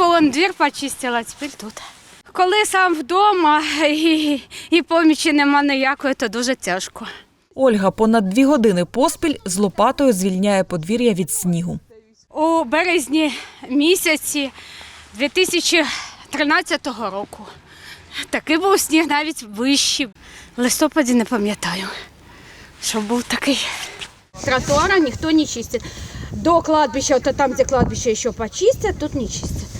Двір почистила, тепер тут. Коли сам вдома і, і помічі нема ніякої, то дуже тяжко. Ольга понад дві години поспіль з лопатою звільняє подвір'я від снігу. У березні місяці 2013 року. Такий був сніг навіть вищий. В листопаді не пам'ятаю, що був такий. Тротуара ніхто не чистить. До кладбища, от там, де кладбище ще почистять, тут не чистять.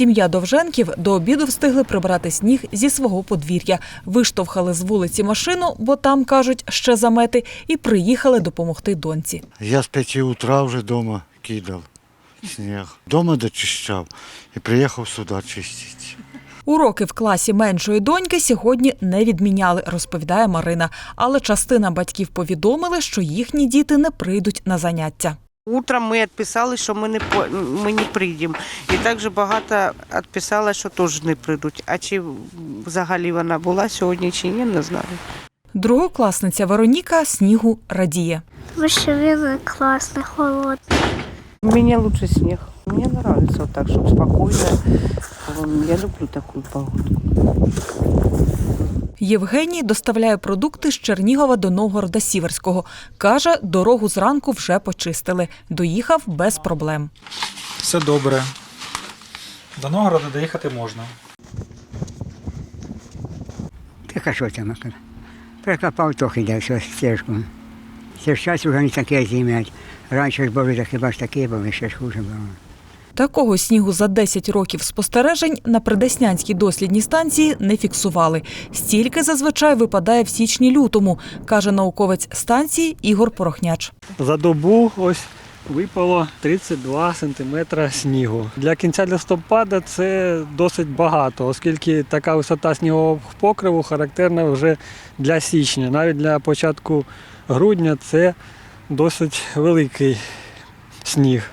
Сім'я Довженків до обіду встигли прибрати сніг зі свого подвір'я, виштовхали з вулиці машину, бо там кажуть ще замети, і приїхали допомогти доньці. Я з 5 утра вже вдома кидав сніг. Дома дочищав і приїхав сюди чистити. Уроки в класі меншої доньки сьогодні не відміняли, розповідає Марина. Але частина батьків повідомили, що їхні діти не прийдуть на заняття. Утром ми відписали, що ми не ми не прийдемо. І також багато відписали, що теж не прийдуть. А чи взагалі вона була сьогодні чи ні, не знаю. Другокласниця Вероніка снігу радіє. Він класний, холодний. Мені лучше сніг. Мені подобається так, щоб спокійно. Я люблю таку погоду. Євгеній доставляє продукти з Чернігова до Новгорода Сіверського. Каже, дорогу зранку вже почистили. Доїхав без проблем. Все добре. До Новгорода доїхати можна. Так а що там? Прикопав трохи йде все стежку. Це ж час вже не таке зім'ять. Раніше ж були, хіба ж такі були, ще ж хуже було. Такого снігу за 10 років спостережень на Придеснянській дослідній станції не фіксували. Стільки зазвичай випадає в січні-лютому, каже науковець станції Ігор Порохняч. За добу ось випало 32 сантиметра снігу. Для кінця листопада це досить багато, оскільки така висота снігового покриву характерна вже для січня. Навіть для початку грудня це досить великий сніг.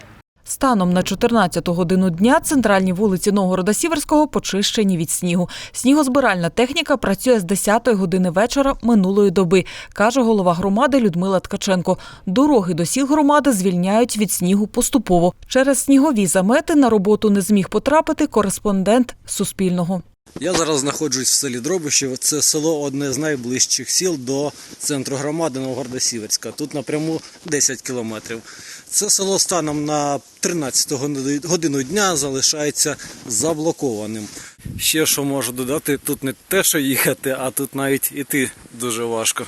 Станом на 14 годину дня центральні вулиці Новгорода Сіверського почищені від снігу. Снігозбиральна техніка працює з 10 години вечора минулої доби, каже голова громади Людмила Ткаченко. Дороги до сіл громади звільняють від снігу поступово. Через снігові замети на роботу не зміг потрапити кореспондент Суспільного. Я зараз знаходжусь в селі Дробишів. Це село одне з найближчих сіл до центру громади Новгорода Сіверська. Тут напряму 10 кілометрів. Це село станом на 13 годину дня залишається заблокованим. Ще що можу додати, тут не те, що їхати, а тут навіть іти дуже важко.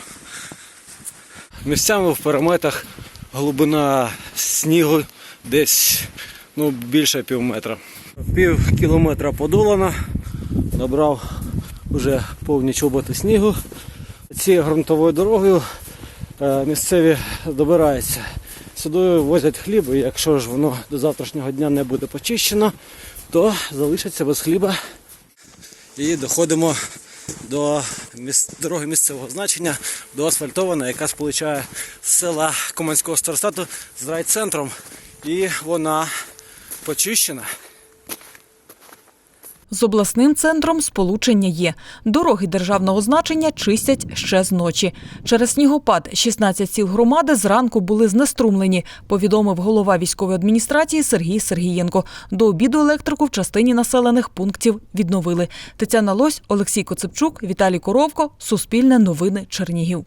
Місцями в переметах глибина снігу десь ну, більше пів метра. Пів кілометра подолано, набрав вже повні чоботи снігу. Цією ґрунтовою дорогою е, місцеві добираються. Сюди возять хліб, і якщо ж воно до завтрашнього дня не буде почищено, то залишиться без хліба. І доходимо до дороги місцевого значення, до асфальтована, яка сполучає села Команського старостату з райцентром. І вона почищена. З обласним центром сполучення є. Дороги державного значення чистять ще з ночі. Через снігопад 16 сіл громади зранку були знеструмлені, повідомив голова військової адміністрації Сергій Сергієнко. До обіду електрику в частині населених пунктів відновили. Тетяна Лось, Олексій Коцепчук, Віталій Коровко, Суспільне новини Чернігів.